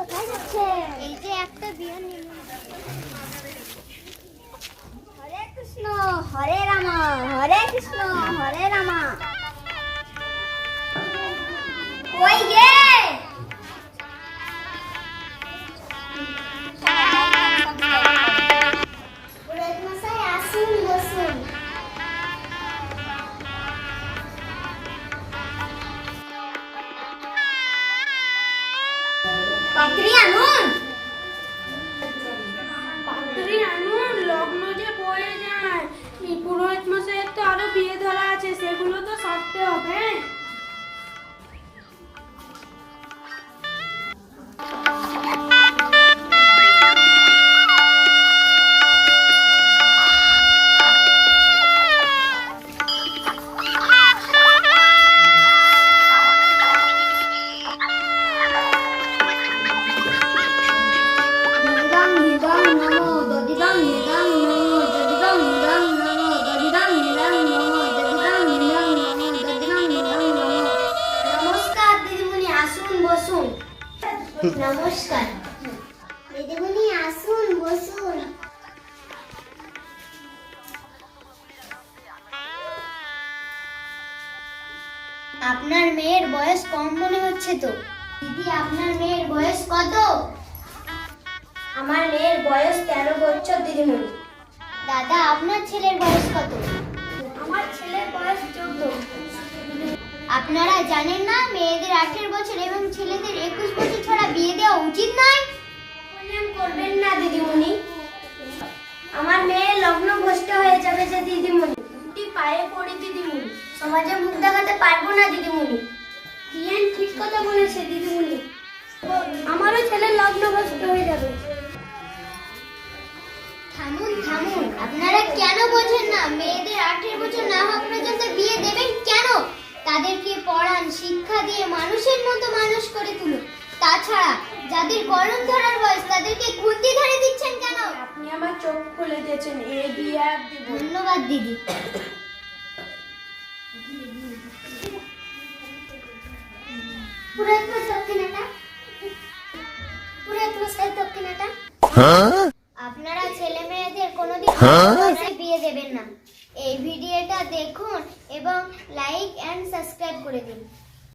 কোথায় যাচ্ছে এই যে একটা বিয়ে নিল হরে কৃষ্ণ, হরে রামা, হরে কৃষ্ণ, হরে রামা। কই গে? পাত্রী আনুন। পাত্রী আনুন, লগ্ন যে বয়ে যায়। পুরোহিত মশাইয়ের তো আরও বিয়ে ধরা আছে, সেগুলো তো সারতে হবে। আসুন। নমস্কার। দিদিমণি আসুন, বসুন। আপনার মেয়ের বয়স কম মনে হচ্ছে তো? দিদি, আপনার মেয়ের বয়স কত? আমার মেয়ের বয়স তেরো বছর, দিদিমণি। আপনারা জানেন না মেয়েদের আঠেরো বছর এবং ছেলেদের একুশ বছর ছাড়া বিয়ে দেওয়া উচিত নয়? করবেন না দিদিমণি। আমার মেয়ে লগ্ন ভ্রষ্ট হয়ে যাবে যে দিদিমণি। দুটি পায়ে পড়ি দিদিমণি। সমাজে মুখ দেখাতে পারব না দিদিমণি। রিয়ান ঠিক কথা বলেছে দিদিমণি। আমারও ছেলের লগ্ন ভ্রষ্ট হয়ে যাবে। থামুন থামুন। আপনারা কেন বোঝেন না? মেয়েদের আঠেরো বছর না তাদেরকে পড়ান শিক্ষা দিয়ে মানুষের মতো মানুষ করে তুলুন। তাছাড়া যাদের গরম ধরার বয়স তাদেরকে খুন্তি ধরে দিচ্ছেন কেন? আপনি আমার চোখ খুলে দিয়েছেন এ দিব ধন্যবাদ দিদি। দক্ষিণাটা আপনারা ছেলে মেয়েদের কোনোদিন বয়সে বিয়ে দেবেন না এই ভিডিওটা দেখুন এবং লাইক অ্যান্ড সাবস্ক্রাইব করে দিন।